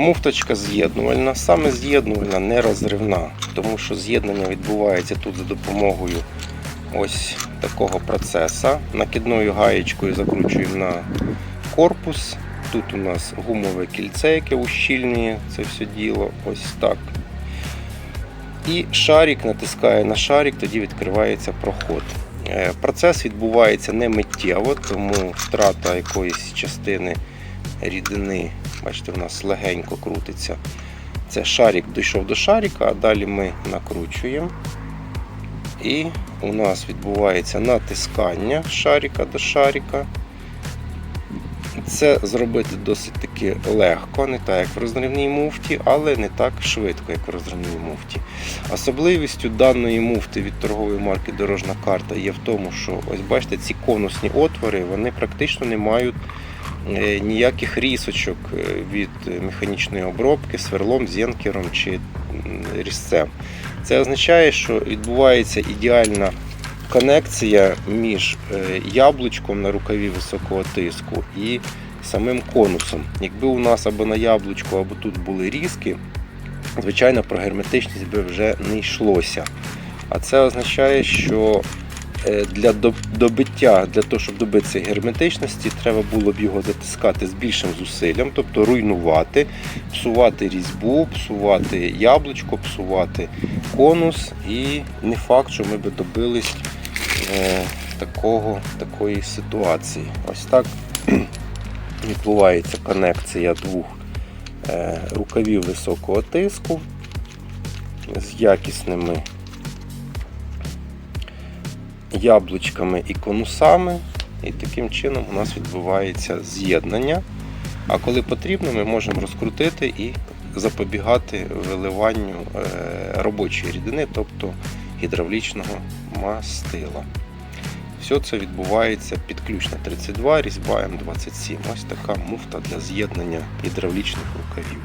Муфточка з'єднувальна, саме з'єднувальна, не розривна, тому що з'єднання відбувається тут за допомогою ось такого процесу. Накидною гаєчкою закручуємо на корпус. Тут у нас гумове кільце, яке ущільнює це все діло. Ось так. І шарик натискає на шарик, тоді відкривається проход. Е, Процес відбувається не миттєво, тому втрата якоїсь частини рідини, бачите, в нас легенько крутиться. Це шарик дійшов до шарика, а далі ми накручуємо. І у нас відбувається натискання шарика до шарика. Це зробити досить таки легко, не так як в розривній муфті, але не так швидко, як в розривній муфті. Особливістю даної муфти від торгової марки Дорожна карта є в тому, що ось бачите, ці конусні отвори вони практично не мають ніяких рісочок е, від механічної обробки сверлом, зєнкером чи різцем. Це означає, що відбувається ідеальна конекція між е, яблучком на рукаві високого тиску і самим конусом. Якби у нас або на яблучку, або тут були різки, звичайно, про герметичність би вже не йшлося. А це означає, що е, для добиття, для того, щоб добитися герметичності, треба було б його затискати з більшим зусиллям, тобто руйнувати, псувати різьбу, псувати яблучко, псувати конус, і не факт, що ми би добились е, такого, такої ситуації. Ось так відбувається конекція двох е, рукавів високого тиску з якісними яблучками і конусами. І таким чином у нас відбувається з'єднання. А коли потрібно, ми можемо розкрутити і запобігати виливанню е, робочої рідини, тобто гідравлічного мастила. Все це відбувається під ключ на 32, різьба М27. Ось така муфта для з'єднання гідравлічних рукавів.